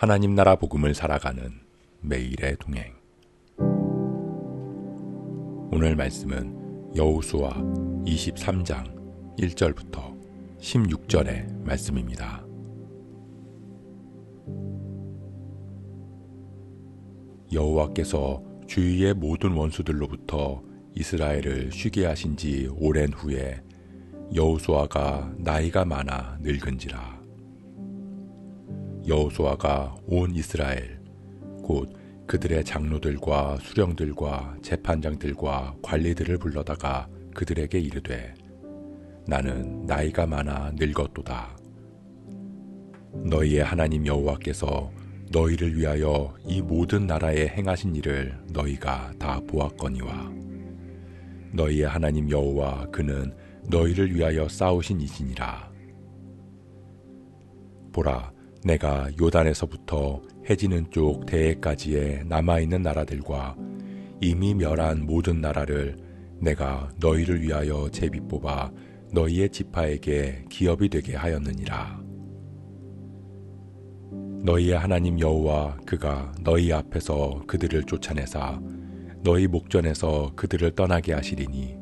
하나님 나라 복음을 살아가는 매일의 동행. 오늘 말씀은 여호수아 23장 1절부터 16절의 말씀입니다. 여호와께서 주위의 모든 원수들로부터 이스라엘을 쉬게 하신 지 오랜 후에 여호수아가 나이가 많아 늙은지라 여호수아가 온 이스라엘 곧 그들의 장로들과 수령들과 재판장들과 관리들을 불러다가 그들에게 이르되 나는 나이가 많아 늙었도다. 너희의 하나님 여호와께서 너희를 위하여 이 모든 나라에 행하신 일을 너희가 다 보았거니와 너희의 하나님 여호와 그는 너희를 위하여 싸우신 이신이라. 보라 내가 요단에서부터 해지는 쪽 대해까지의 남아있는 나라들과 이미 멸한 모든 나라를 내가 너희를 위하여 제비 뽑아 너희의 지파에게 기업이 되게 하였느니라. 너희의 하나님 여호와 그가 너희 앞에서 그들을 쫓아내사 너희 목전에서 그들을 떠나게 하시리니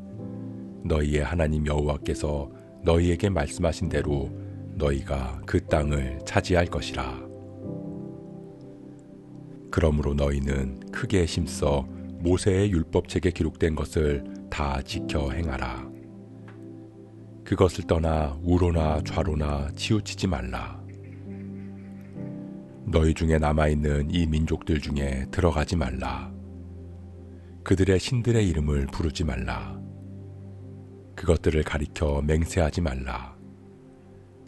너희의 하나님 여호와께서 너희에게 말씀하신 대로 너희가 그 땅을 차지할 것이라. 그러므로 너희는 크게 힘써 모세의 율법책에 기록된 것을 다 지켜 행하라. 그것을 떠나 우로나 좌로나 치우치지 말라. 너희 중에 남아있는 이 민족들 중에 들어가지 말라. 그들의 신들의 이름을 부르지 말라. 그것들을 가리켜 맹세하지 말라.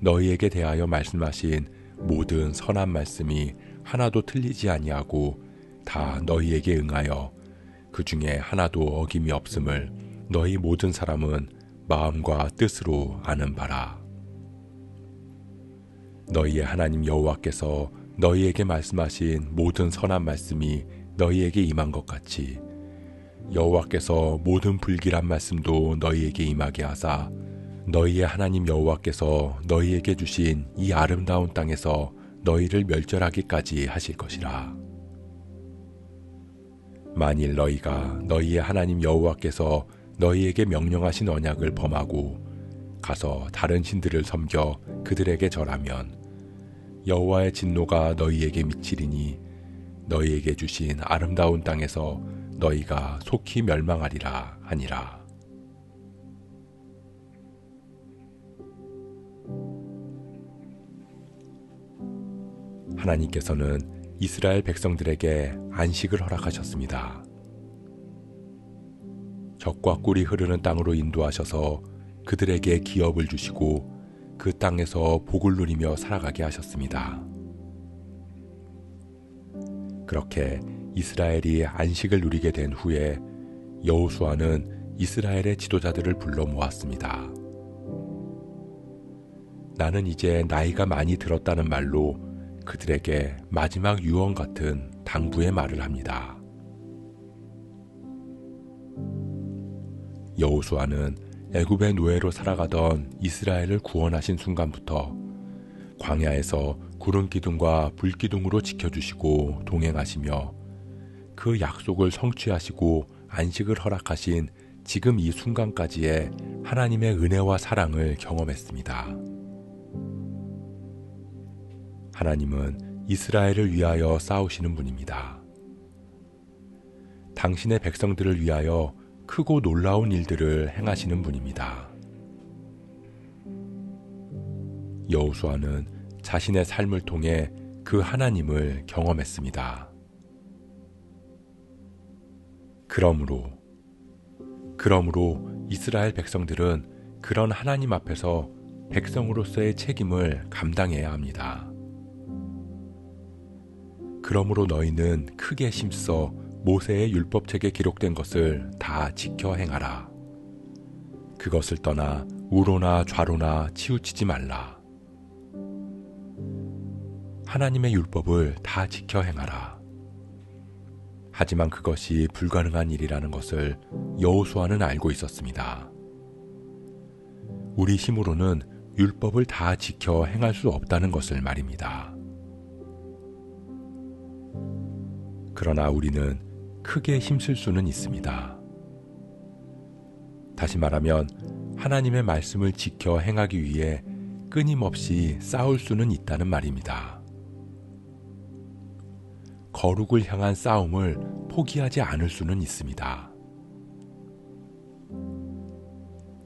너희에게 대하여 말씀하신 모든 선한 말씀이 하나도 틀리지 아니하고 다 너희에게 응하여 그 중에 하나도 어김이 없음을 너희 모든 사람은 마음과 뜻으로 아는 바라. 너희의 하나님 여호와께서 너희에게 말씀하신 모든 선한 말씀이 너희에게 임한 것 같이 여호와께서 모든 불길한 말씀도 너희에게 임하게 하사 너희의 하나님 여호와께서 너희에게 주신 이 아름다운 땅에서 너희를 멸절하기까지 하실 것이라. 만일 너희가 너희의 하나님 여호와께서 너희에게 명령하신 언약을 범하고 가서 다른 신들을 섬겨 그들에게 절하면 여호와의 진노가 너희에게 미치리니 너희에게 주신 아름다운 땅에서 너희가 속히 멸망하리라 하니라. 하나님께서는 이스라엘 백성들에게 안식을 허락하셨습니다. 적과 꿀이 흐르는 땅으로 인도하셔서 그들에게 기업을 주시고 그 땅에서 복을 누리며 살아가게 하셨습니다. 그렇게 이스라엘이 안식을 누리게 된 후에 여호수아는 이스라엘의 지도자들을 불러 모았습니다. 나는 이제 나이가 많이 들었다는 말로 그들에게 마지막 유언 같은 당부의 말을 합니다. 여호수아는 애굽의 노예로 살아가던 이스라엘을 구원하신 순간부터 광야에서 구름 기둥과 불 기둥으로 지켜주시고 동행하시며 그 약속을 성취하시고 안식을 허락하신 지금 이 순간까지의 하나님의 은혜와 사랑을 경험했습니다. 하나님은 이스라엘을 위하여 싸우시는 분입니다. 당신의 백성들을 위하여 크고 놀라운 일들을 행하시는 분입니다. 여호수아는 자신의 삶을 통해 그 하나님을 경험했습니다. 그러므로 그러므로 이스라엘 백성들은 그런 하나님 앞에서 백성으로서의 책임을 감당해야 합니다. 그러므로 너희는 크게 힘써 모세의 율법책에 기록된 것을 다 지켜 행하라. 그것을 떠나 우로나 좌로나 치우치지 말라. 하나님의 율법을 다 지켜 행하라. 하지만 그것이 불가능한 일이라는 것을 여호수아는 알고 있었습니다. 우리 힘으로는 율법을 다 지켜 행할 수 없다는 것을 말입니다. 그러나 우리는 크게 힘쓸 수는 있습니다. 다시 말하면 하나님의 말씀을 지켜 행하기 위해 끊임없이 싸울 수는 있다는 말입니다. 거룩을 향한 싸움을 포기하지 않을 수는 있습니다.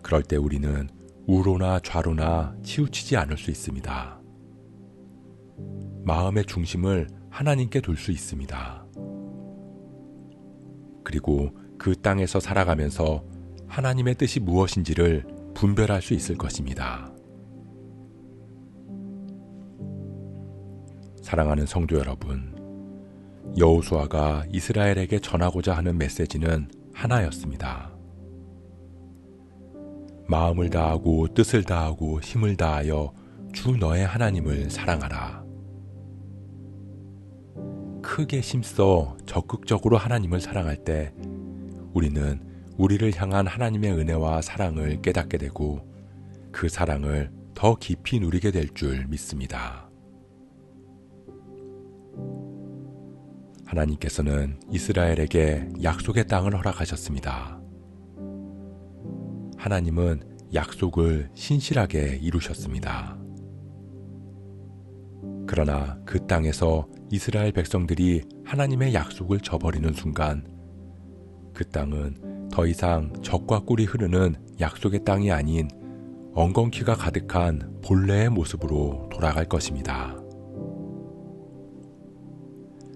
그럴 때 우리는 우로나 좌로나 치우치지 않을 수 있습니다. 마음의 중심을 하나님께 둘 수 있습니다. 그리고 그 땅에서 살아가면서 하나님의 뜻이 무엇인지를 분별할 수 있을 것입니다. 사랑하는 성도 여러분, 여호수아가 이스라엘에게 전하고자 하는 메시지는 하나였습니다. 마음을 다하고 뜻을 다하고 힘을 다하여 주 너의 하나님을 사랑하라. 크게 힘써 적극적으로 하나님을 사랑할 때 우리는 우리를 향한 하나님의 은혜와 사랑을 깨닫게 되고 그 사랑을 더 깊이 누리게 될 줄 믿습니다. 하나님께서는 이스라엘에게 약속의 땅을 허락하셨습니다. 하나님은 약속을 신실하게 이루셨습니다. 그러나 그 땅에서 이스라엘 백성들이 하나님의 약속을 저버리는 순간 그 땅은 더 이상 적과 꿀이 흐르는 약속의 땅이 아닌 엉겅퀴가 가득한 본래의 모습으로 돌아갈 것입니다.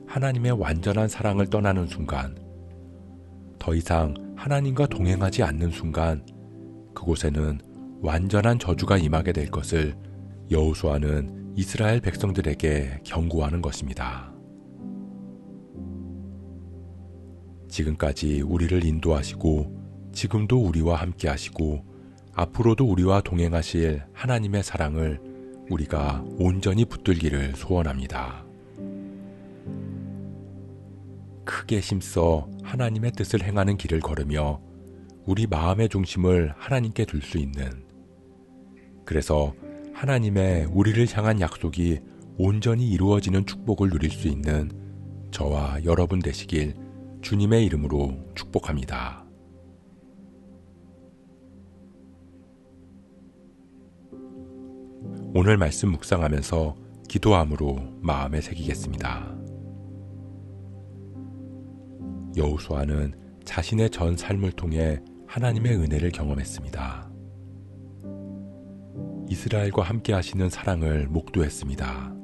하나님의 완전한 사랑을 떠나는 순간, 더 이상 하나님과 동행하지 않는 순간, 그곳에는 완전한 저주가 임하게 될 것을 여호수아는 이스라엘 백성들에게 경고하는 것입니다. 지금까지 우리를 인도하시고 지금도 우리와 함께 하시고 앞으로도 우리와 동행하실 하나님의 사랑을 우리가 온전히 붙들기를 소원합니다. 크게 힘써 하나님의 뜻을 행하는 길을 걸으며 우리 마음의 중심을 하나님께 둘 수 있는 그래서 하나님의 우리를 향한 약속이 온전히 이루어지는 축복을 누릴 수 있는 저와 여러분 되시길 주님의 이름으로 축복합니다. 오늘 말씀 묵상하면서 기도함으로 마음에 새기겠습니다. 여우수아는 자신의 전 삶을 통해 하나님의 은혜를 경험했습니다. 이스라엘과 함께 하시는 사랑을 목도했습니다.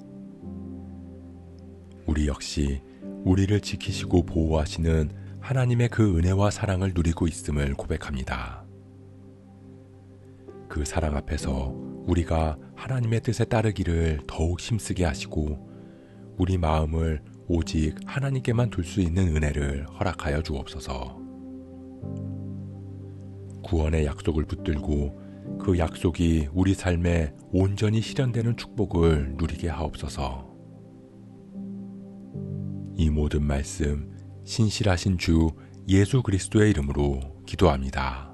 우리 역시 우리를 지키시고 보호하시는 하나님의 그 은혜와 사랑을 누리고 있음을 고백합니다. 그 사랑 앞에서 우리가 하나님의 뜻에 따르기를 더욱 힘쓰게 하시고 우리 마음을 오직 하나님께만 둘 수 있는 은혜를 허락하여 주옵소서. 구원의 약속을 붙들고 그 약속이 우리 삶에 온전히 실현되는 축복을 누리게 하옵소서. 이 모든 말씀 신실하신 주 예수 그리스도의 이름으로 기도합니다.